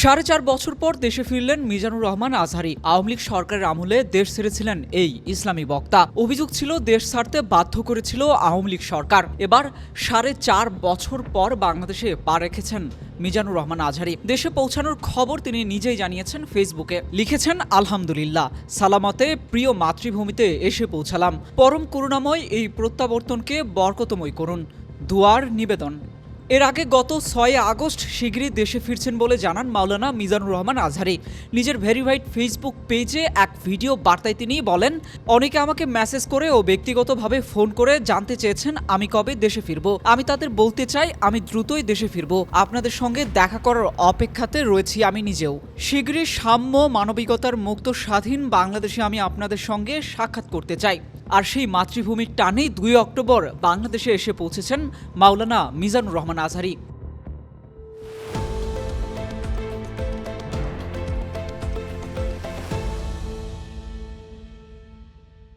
সাড়ে চার বছর পর দেশে ফিরলেন মিজানুর রহমান আজহারি। আওয়ামী লীগ সরকারের আমলে দেশ ছেড়েছিলেন এই ইসলামী বক্তা। অভিযোগ ছিল, দেশ ছাড়তে বাধ্য করেছিল আওয়ামী লীগ সরকার। এবার সাড়ে চার বছর পর বাংলাদেশে পা রেখেছেন মিজানুর রহমান আজহারি। দেশে পৌঁছানোর খবর তিনি নিজেই জানিয়েছেন ফেসবুকে। লিখেছেন, আলহামদুলিল্লাহ, সালামতে প্রিয় মাতৃভূমিতে এসে পৌঁছালাম। পরম করুণাময় এই প্রত্যাবর্তনকে বরকতময় করুন। দুয়ার নিবেদন। এর আগে গত ছয় আগস্ট শিগগিরই দেশে ফিরছেন বলে জানান মাওলানা মিজানুর রহমান আজহারি। নিজের ভেরিফাইড ফেসবুক পেজে এক ভিডিও বার্তায় তিনি বলেন, অনেকে আমাকে মেসেজ করে ও ব্যক্তিগতভাবে ফোন করে জানতে চেয়েছেন আমি কবে দেশে ফিরব। আমি তাদের বলতে চাই, আমি দ্রুতই দেশে ফিরব। আপনাদের সঙ্গে দেখা করার অপেক্ষাতে রয়েছি আমি নিজেও। শীঘ্রই সাম্য মানবিকতার মুক্ত স্বাধীন বাংলাদেশে আমি আপনাদের সঙ্গে সাক্ষাৎ করতে চাই। আর সেই মাতৃভূমির টানেই দুই অক্টোবর বাংলাদেশে এসে পৌঁছেছেন মাওলানা মিজানুর রহমান আজহারি।